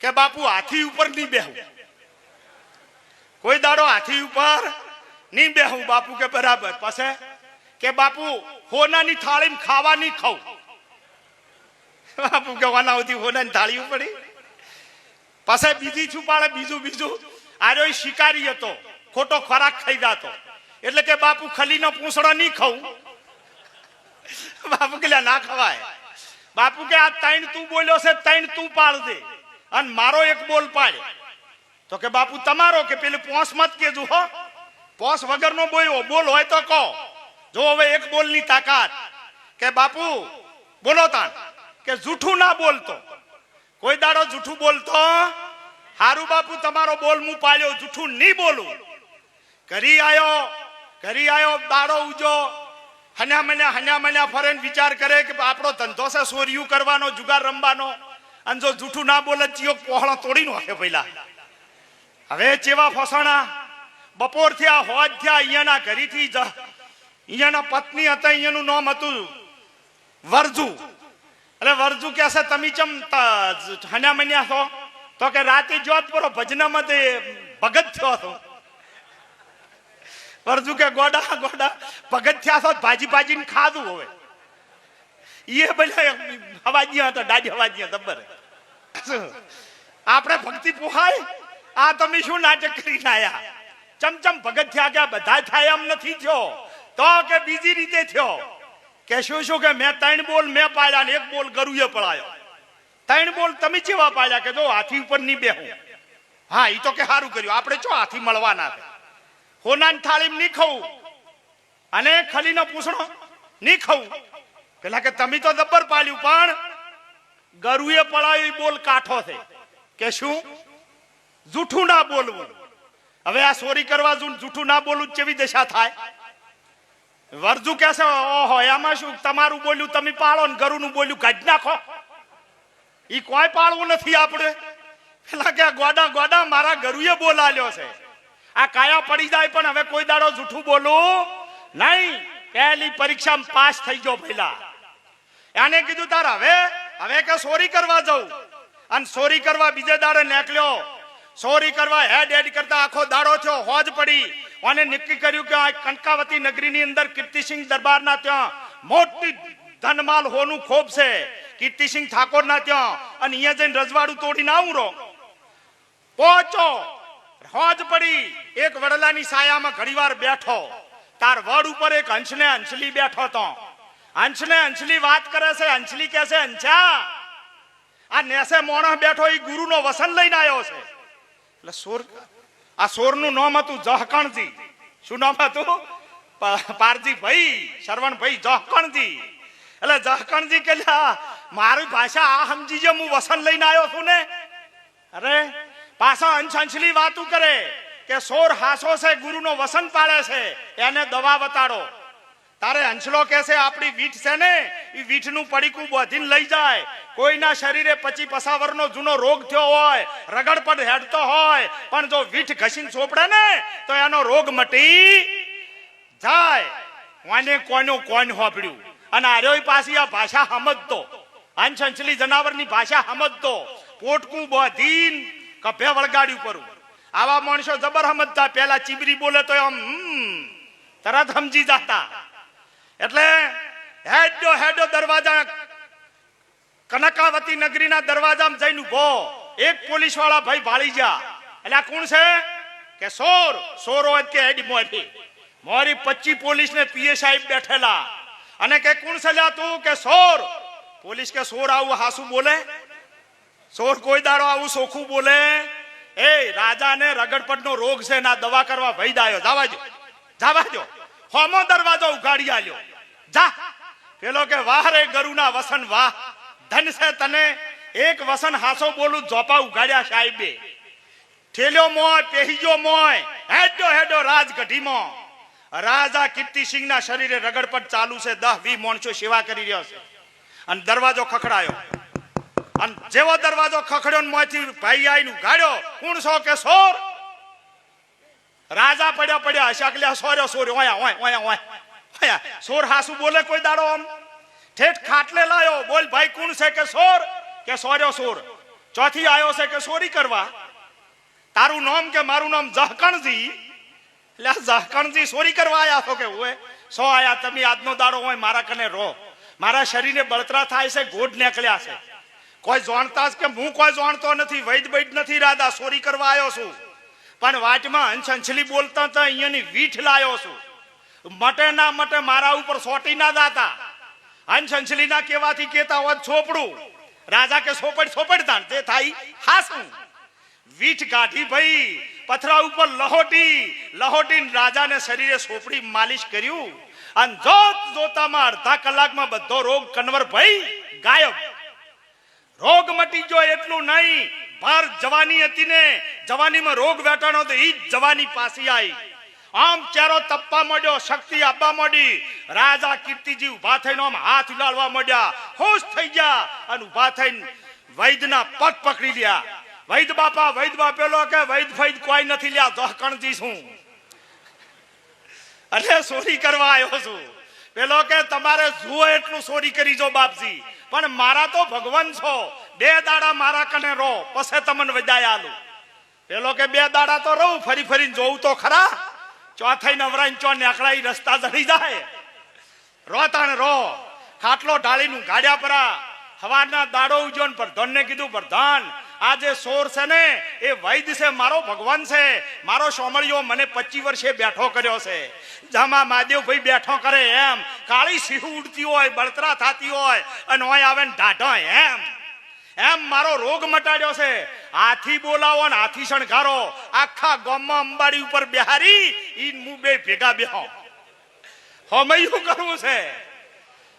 કે બાપુ, હાથી ઉપર નહીં બેહું. કોઈ દાડો હાથી ઉપર નહીં બેહું, બાપુ કે બરાબર. પછી કે બાપુ, હોનાની થાળી ખાવા નહીં ખાઉં. બાપુ કે હોનાવતી હોનાની થાળી પડી પછી બીજી છુપાડે, બીજું બીજું. આર્યો ઈ શિકારી હતો, ખોટો ખોરાક ખાઈ જતો. એટલે કે બાપુ, ખલીનો પૂંસડો નહીં ખાઉં. બાપુ કે ના ખવાય. બાપુ કે આ તૈણ તું બોલ્યો છે ત્રણ તું પાડ દે અને મારો એક બોલ પાડ. તો કે બાપુ, તમારો કે પેલી પોસ મત કેજો હો. પોસ વગરનો બોલ્યો બોલ હોય તો કહો. જો હવે એક બોલની તાકાત. કે બાપુ, બોલો તાણ કે જૂઠું ના બોલતો. કોઈ દાડો જૂઠું બોલતો, હારું બાપુ, તમારો બોલ હું પાડ્યો. જૂઠું નહીં બોલું. ઘરી આવ્યો ઘરી આવ્યો દાડો ઉજો. હન્યા મન્યા હન્યા મન્યા ફરે વિચાર કરે કે આપણો ધંધો છે સોર્યું કરવાનો, જુગાર રમવાનો. અને જો જૂઠું ના બોલે ચિયો પહોળો તોડી નાખે પહેલા હવે ચેવા ફસાણા? બપોર થયા હોજ થયા, અહીંયાના ઘરીથી અહીંયાના પત્ની હતા, અહીંયાનું નામ હતું વરજુ. એટલે વરજુ કે છે, તમે ચમ હન્યા મન્યા છો? તો કે, રાતે જોત પરો ભજનામાં તે ભગત થયો હતો. વરજુ કે ગોડા ગોડા, ભગત થયા છો, ભાજી ભાજીને ખાધું હવે. એ બધા હવાજી હતા દાદી હવાજી દબ્બર આપણે ભક્તિ પોહાય, આ તમે શું નાટક કરી આયા? ચમચમ ભગત થયા કે બધા થાય એમ નથી થયો. તો કે બીજી રીતે થયો. કે શું શું કે મેં ત્રણ બોલ મેં પાડ્યા ને એક બોલ ગરુએ પડાયો. ત્રણ બોલ તમે ચેવા પાડ્યા કે જો હાથી ઉપર નહીં બેહું. હા એ તો કે સારું કર્યું. આપણે ચો હાથી મળવાના છે? થાળી થાળીમાં નહીં ખાવું અને ખલીનો પૂછણો નહીં ખવું પેલા કે તમે તો દબ્બર પાડ્યું, પણ ગરુએ પડાયો બોલ કાઠો છે. કે શું? જૂઠું ના બોલવું. હવે આ સોરી કરવા જૂઠું ના બોલવું કેવી દશા થાય? વરજુ કે છે, ઓહો, એમાં શું? તમારું બોલ્યું, તમે પાળો ને ગરુનું બોલ્યું, કાઢી નાખો. એ કોઈ પાળવું નથી આપણે. પેલા કે, ગોડા ગોડા, મારા ગરુએ બોલાલ્યો છે. આ કાયા પડી જાય પણ હવે કોઈ દાડો જૂઠું બોલું નહીં. પહેલી પરીક્ષામાં પાસ થઈ ગયો પહેલા. એને કીધું, તાર હવે હવે કે સોરી કરવા જવું અને સોરી કરવા બીજે દાડે નીકળ્યો. સોરી કરવા હેડ હેડ કરતા આખો દાડો થયો, હોજ પડી. અને નક્કી કર્યું કે આ કનકાવતી નગરીની અંદર કીર્તિસિંહ દરબારના ત્યાં મોટી ધનમાલ હોનું ખોબ છે. કીર્તિસિંહ ઠાકોરના ત્યાં. અને અહીંયા જઈને રજવાડું તોડીને આવું રહો. પહોંચો. હોજ પડી. એક વડલાની સાયામાં ઘડીવાર બેઠો. તાર વડ ઉપર એક હંસને હંસલી બેઠો તો. હંસને અંશલી વાત કરે છે અંશલી કહે છે અંશા આ નેસે મોણસ બેઠો એ ગુરુનો વસન લઈને આવ્યો છે. એટલે સોર, આ સોરનું નામ હતું જહકણજી. શું નામ હતું? પારજી ભાઈ શરવણ ભાઈ જહકણજી. એટલે જહકણજી કે મારી ભાષા આ સમજી જે, હું વસન લઈને આવ્યો છું ને. અરે, પાછા અંશ અંશલી વાતું કરે કે, સોર હાસો છે, ગુરુનો વસન પાડે છે, એને દવા બતાડો તારે હંસલો કે આપણી વીઠ છે ને એ વીઠનું પડીકું બોધીને લઈ જાય. કોઈના શરીરે પચી પસાવરનો જૂનો રોગ થયો હોય રગડ પડ હેડતો હોય, પણ જો વીઠ ઘસીને ચોપડે ને, તો એનો રોગ મટી જાય. કોને કોનું કોણ હોપડ્યું અને આર્યોય પાછી આ ભાષા સમજતો અંશ અંશલી જનાવરની ભાષા સમજતો પોટકું બોધીન કભે વળગાડ્યું પરું. આવા માણસો જબર સમજતા પેલા ચીબરી બોલે તો આમ તરત સમજી જાતા. એટલે હેડો હેડો દરવાજા કનકાવતી નગરીના દરવાજામાં જઈને ઊભો એક પોલીસવાળા ભાઈ ભાળી જા એટલે આ કોણ છે? કે સોર. સોરો કે હેડી મોરી. મોરી પચી પોલીસ ને પીએ સાહેબ બેઠેલા. અને કે કોણ છે લ્યા તું? કે સોર. પોલીસ કે સોર આવું હાસુ બોલે? સોર કોઈ દાડો આવું સોખું બોલે? એ રાજાને રગડપટનો રોગ છે ના દવા કરવા ભઈ દાયો જાવા જો જાવા જો હોમો દરવાજો ઉગાડી આલ્યો. જા. પેલો કે, વાહ રે ગરુના વસન, વાહ. ધન છે તને. એક વસન હાસો બોલું જોપા ઉગાડ્યા સાહેબે. ઠેલ્યો મોય પેહીજો મોય. હેડો હેડો રાજા કીર્તિસિંહ ના શરીરે રગડપટ ચાલુ છે. દહ વી મોણસો સેવા કરી રહ્યો છે. અને દરવાજો ખખડાયો. અને જેવો દરવાજો ખખડ્યો મોંથી ભાઈ આઈને ઉઘાડ્યો કોણ સો કે સોર? રાજા પડ્યા પડ્યા શકલ્યા સોર્યો સોર્યો. ઓયા, ઓય ઓયા ઓય. ઓયા. સોર હાસુ બોલે કોઈ દાડો આમ? ઠેઠ ખાટલે લાયો. બોલ, ભાઈ, કોણ છે કે સોર? કે સોર્યો, સોર. ચોથી આવ્યો છે કે સોરી કરવા? તારું નામ કે મારું નામ જહકણજી એટલે જહકણજી સોરી કરવા આયા છો કે ઓય? સો આયા, તમે આજનો દાડો હોય મારા કને રહો. મારા શરીરે બળતરા થાય છે, ગોઢ નીકળ્યા છે. કોઈ જાણતા કે હું કોઈ જાણતો નથી વૈદ વૈદ નથી રાધા સોરી કરવા આવ્યો છું. પણ વાટમાં હંસ બોલતા હતા અહીંયાની વીઠ લાયો છું. મટે ના મટે મારા ઉપર સોટી ના દાતા. હંસ ના કેવાથી કેતા હોત છોપડું રાજા કે સોપડ સોપડ તાણ, તે થાય હાસું વીઠ કાઢી ભાઈ, પથરા ઉપર લહોટી લહોટી રાજાને શરીરે સોપડી માલિશ કર્યું. અને જોત જોતામાં અડધા કલાકમાં બધો રોગ કન્વર ભાઈ ગાયબ. રોગ મટી ગયો એટલું નહીં ભાર જવાની હતી ને, જવાનીમાં રોગ વેટાણો તો ઈ જવાની પાછી આવી આમ ચહેરો તપવા મળ્યો, શક્તિ આપવા માંડી રાજા કીર્તિજી ઊભા થઈને આમ હાથ ઉલાળવા મળ્યા. ખુશ થઈ ગયા અને ઊભા થઈને વૈદ્યના પગ પકડી લ્યા. વૈદ બાપા, વૈદ બાપેલો કે વૈદ ફૈદ કોઈ નથી લ્યા દહકણજી શું અને સોરી કરવા આવ્યો છું. પેલો કે તમારે જુઓ એટલું સોરી કરી જો બાપજી. પણ મારા તો ભગવાન છો. બે દાડા મારા કને રો પછી તમને વજાય આલું. પેલો કે બે દાડા તો રહું, ફરી ફરીને જોઉં તો ખરા. ચોથાઈ નવરાઈ ચો નેકળાઈ રસ્તા ચડી જાય. રો તાણ રો ખાટલો ઢાળીનું ગાડ્યા પરા. હવાના દાડો ઉજ્યો ને પ્રધાનને કીધું, પ્રધાન આ જે સોર છે ને, એ વૈદ છે, મારો ભગવાન છે. મારો સોમળિયો મને પચીસ વર્ષે બેઠો કર્યો છે. જામા મહાદેવભાઈ બેઠો કરે એમ. કાળી સિંહ ઉડતી હોય, બળતરા થતી હોય, અને હોય આવે ને ઢાઢો એમ. એમ મારો રોગ મટાડ્યો છે. હાથી બોલાવો ને હાથી શણગારો. આખા ગામમાં અંબાડી ઉપર બિહારી ઈ હું બે ભેગા બેહો હમયું કરવું છે?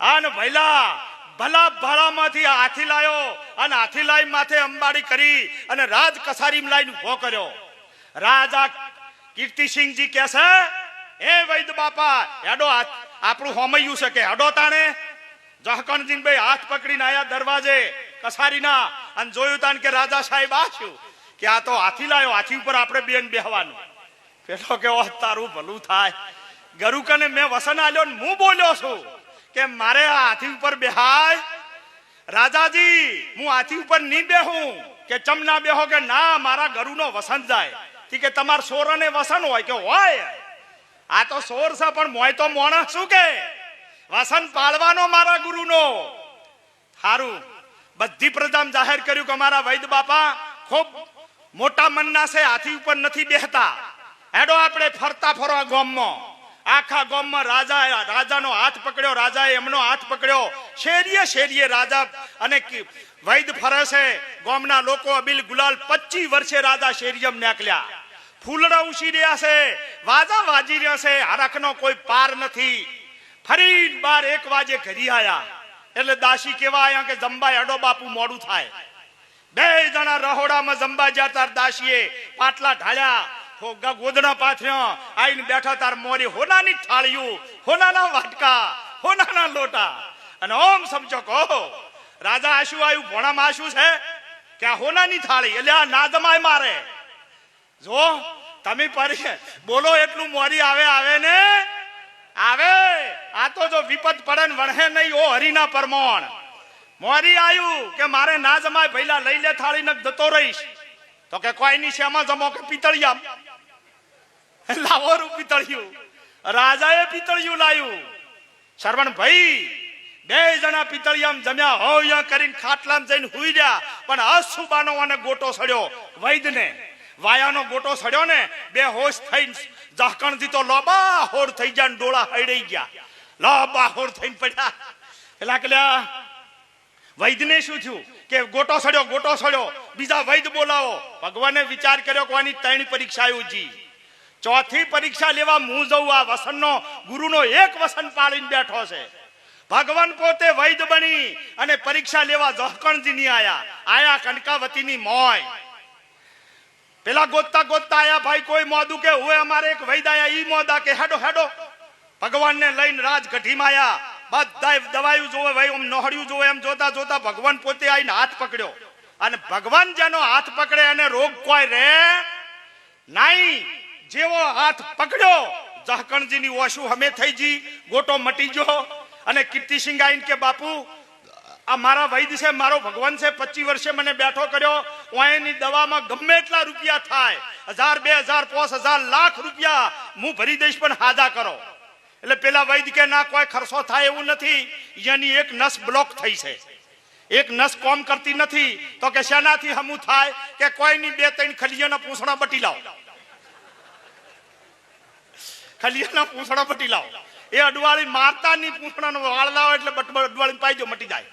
આન ભૈલા ભલા ભાળામાંથી હાથી લાયો અને હાથી લાઈ માથે અંબાડી કરી અને રાજ કસારી લાઈને ઊભો કર્યો. રાજા કીર્તિસિંહજી કે છે એ વૈદ બાપા, હેડો હાથ, આપણું હોમૈયું છે કે હેડો તાણે? જહકણજી ભાઈ હાથ પકડીને આયા દરવાજે કસારીના અને જોયું તાન કે રાજા સાહેબ આ છું કે આ તો હાથી લાયો, હાથી ઉપર આપણે બેન બેહવાનું. પેલો કે તારું ભલું થાય. ગરુકને મેં વસન આલ્યો ને હું બોલ્યો છું. કે મારે આ હાથી ઉપર બેહાય? રાજાજી, હું હાથી ઉપર નહીં બેહું. કે ચમ ના બેહો કે ના, મારા ગરુનો વસન જાય. તી કે તમાર સોરને વસન હોય કે હોય? આ તો સોર છે, પણ મોય તો મોણસ શું કે? વસન પાળવાનો મારા ગુરુનો. સારું બધી પ્રજામ જાહેર કર્યું કે મારા વૈદ બાપા ખૂબ મોટા મનના છે, હાથી ઉપર નથી બેહતા. હેડો આપણે ફરતા ફરવા ગામમાં. આખા ગામમાં રાજા રાજાનો હાથ પકડ્યો, રાજાએ એમનો હાથ પકડ્યો. શેરીએ શેરીએ રાજા અને વૈદ ફરસે ગામના લોકો અબિલ ગુલાલ 25 વર્ષે રાજા શેરીયમ નીકળ્યા. ફૂલડા ઉછી રહ્યા છે, વાજા વાજી રહ્યા છે, હરખનો કોઈ પાર નથી. ફરી બાર એક વાજે ઘરી આયા. એટલે દાસી કેવા આયા કે જંબાઈ અડો બાપુ, મોડું થાય. બે જણા રહોડામાં જંબા જતા દાસીએ પાટલા ઢાળ્યા. હો- ગોદડા પાથર્યા. આઈને બેઠા તાર મોરી હોનાની થાળીઓ હોનાના વાટકા, હોનાના લોટા. અને ઓમ સમજો કહો રાજા આશુ આવ્યું ભોણામાં આશુ છે? કે આ હોનાની થાળી એટલે આ ના મારે. જો, તમે પરી બોલો એટલું મોરી આવે આવે ને? આવે. આ તો જો વિપત પડે ને વણહે નહીં, ઓ હરિના પરમોણ. મોરી આવ્યું કે મારે ના જમાય ભૈલા લઈ લે થાળી ને જતો રહીશ. તો કે કોઈ ની શેમાં જમો કે પિતળિયા? લાવો રૂ પિતળિયું, રાજાએ પિતળિયું લાવ્યું. શરવણ ભાઈ, બે જણા પિતળિયામ જમ્યા, હોયા કરીને ખાટલામ જઈને હુઈ ગયા. પણ અસુબાનો અને ગોટો સડ્યો વૈદને. વાયાનો ગોટો સડ્યો ને, બે હોશ થઈને જહકણથી તો લોબા હોર થઈ ગયા ડોળા હૈડાઈ ગયા. લોબા હોડ થઈને પડ્યા. એટલે કલ્યા, વૈદને શું થયું? કે ગોટો સડ્યો ગોટો સડ્યો. બીજા વૈદ બોલાવો. ભગવાને વિચાર કર્યો કે આની ત્રણ પરીક્ષા યોજી ચોથી પરીક્ષા લેવા હું જઉં આ વસનનો, ગુરુનો એક વસન પાડીને બેઠો છે. ભગવાન પોતે વૈદ બની અને પરીક્ષા લેવા જહકણજી ની આયા. આયા કનકાવતીની મોય. પેલા ગોતતા ગોતતા આયા, ભાઈ, કોઈ મોદું કે હોય અમારે એક વૈદ આયા, ઈ મોદા કે, હેડો હેડો. ભગવાનને લઈને રાજગઢીમાં આયા. બધાય દવાયું જોવે, ભાઈ આમ નોહડ્યું જોવે. એમ જોતા જોતા ભગવાન પોતે આવીને હાથ પકડ્યો. અને ભગવાન જેનો હાથ પકડે અને રોગ કોઈ રે નહીં. જેવો હાથ પકડ્યો જહકણજીની ઓશું હમે થઈ જી, ગોટો મટી ગયો. અને કીર્તિસિંહ આઈને કે, બાપુ, આ મારા વૈદ છે, મારો ભગવાન છે, પચીસ વર્ષે મને બેઠો કર્યો. એની દવામાં ગમે એટલા રૂપિયા થાય. હજાર, બે હજાર પાંચ હજાર, લાખ રૂપિયા હું ભરી દઈશ, પણ હાજા કરો. એટલે પેલા વૈદ કે, ના, કોઈ ખર્ચો થાય એવું નથી. એની એક નસ બ્લોક થઈ છે. એક નસ કોમ કરતી નથી. તો કે, શેનાથી હમું થાય? કે કોઈની બે ત્રણ ખલિયાના પૂંછડા બટી લાવો. ખલિયાના પૂંછડા પટી લાવો. એ અડવાળી મારતા ની પૂંછડાનો વાળ લાવો એટલે અડવાળી પાઈજો મટી જાય.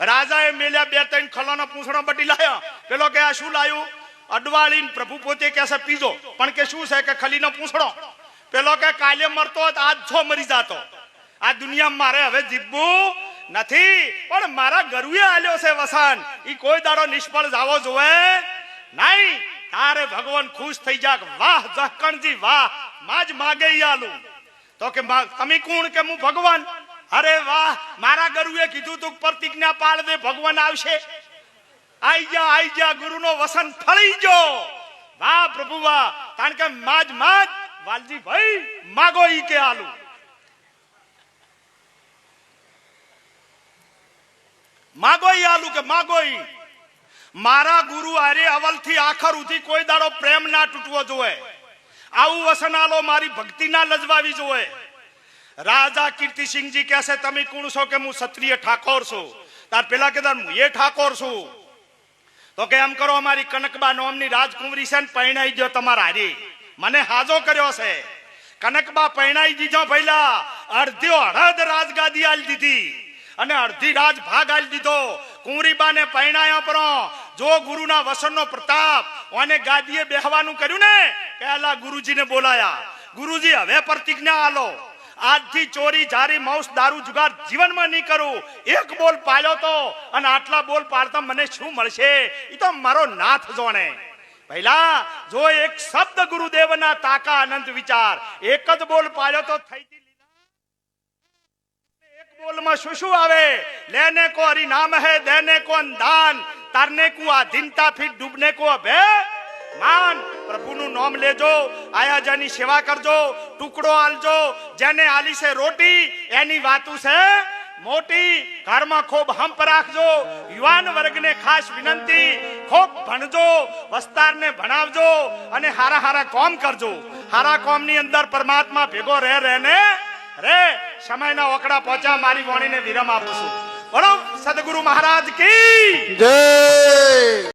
રાજાએ મેલ્યા બે ત્રણ ખલોના પૂંછડા પટી લાયા. પેલો કે, આ શું લાયું? અડવાળી પ્રભુ પોતે કહેશે પીજો. પણ કે, શું છે? કે, ખલીનો પૂંછડો. પેલો કે, કાલે મરતો આજ છો મરી જાતો. આ દુનિયામાં મારે હવે જીવવું નથી, પણ મારા ગરુએ આલ્યો છે વસન. ઈ કોઈ દાડો નિષ્ફળ જાવો જોવે નહીં. તારે ભગવાન ખુશ થઈ જાક. વાહ જહકણજી વાહ. માજ માગે આલું. તો કે તમે કોણ કે હું ભગવાન? અરે વાહ, મારા ગરુએ કીધું તું પ્રતિજ્ઞા પાળ દે, ભગવાન આવશે. આઈ જા આઈ જા, ગુરુનો વસન ફળી જો વાહ, પ્રભુ, વાહ. કારણ કે માજ માજ વાલજી ભાઈ, માગો ઈ કે આલુ. માગો ઈ આલુ કે માગો ઈ? મારા ગુરુ આરે અવલથી આખર ઉધી કોઈ દાડો પ્રેમ ના તૂટવો જોઈએ આવું વસનાલો મારી ભક્તિ ના લજવાવી જોઈએ રાજા કીર્તિસિંહજી કહેશે, તમે કોણ છો કે હું ક્ષત્રિય ઠાકોર છું? તાર પેલા કે હું એ ઠાકોર છું. તો કે એમ કરો, અમારી કનકબા નોમની રાજકુંવરી છે ને, પરણાઈ ગયો તમારા હારી. મને હાજો કર્યો છે. કનકબા પરણાઈ દીધો પહેલા અડધ્યો અડધ રાજગાદી આલી દીધી. અને અડધી રાજ ભાગ આલી દીધો. કુંવરીબાને પરણાયા પરો. જો ગુરુના વસનનો પ્રતાપ ઓને ગાદીએ બેહવાનું કર્યું ને, પહેલા ગુરુજીને બોલાયા. ગુરુજી, હવે પ્રતિજ્ઞા આલો. આજથી ચોરી, જારી માઉસ દારૂ, જુગાર જીવનમાં નહીં કરું. એક બોલ પાડ્યો તો અને આટલા બોલ પાડતા મને શું મળશે? એ તો મારો નાથ જોણે. પહેલા જો એક શબ્દ ગુરુદેવના તાકા અનંત વિચાર. એક જ બોલ પાડ્યો તો થઈ એક બોલમાં શું શું આવે? લેને કો હરિ નામ હે, દેને કો દાન? તારને કો આધીનતા ફિર ડૂબને કો અભે માન પ્રભુનું નામ લેજો આયાજાની સેવા કરજો ટુકડો આલજો જેને આલી છે રોટી એની વાતું છે મોટી ઘરમાં ખૂબ હંપ રાખજો યુવાન વર્ગને ખાસ વિનંતી ખૂબ ભણજો વસ્તારને ભણાવજો અને હારા હારા કોમ કરજો હારા કોમની અંદર પરમાત્મા ભેગો રહે રહે ને રે સમયના ઓકડા પહોંચ્યા મારી વાણીને વિરામ આપું છું બોલો સદગુરુ મહારાજ કી. જય!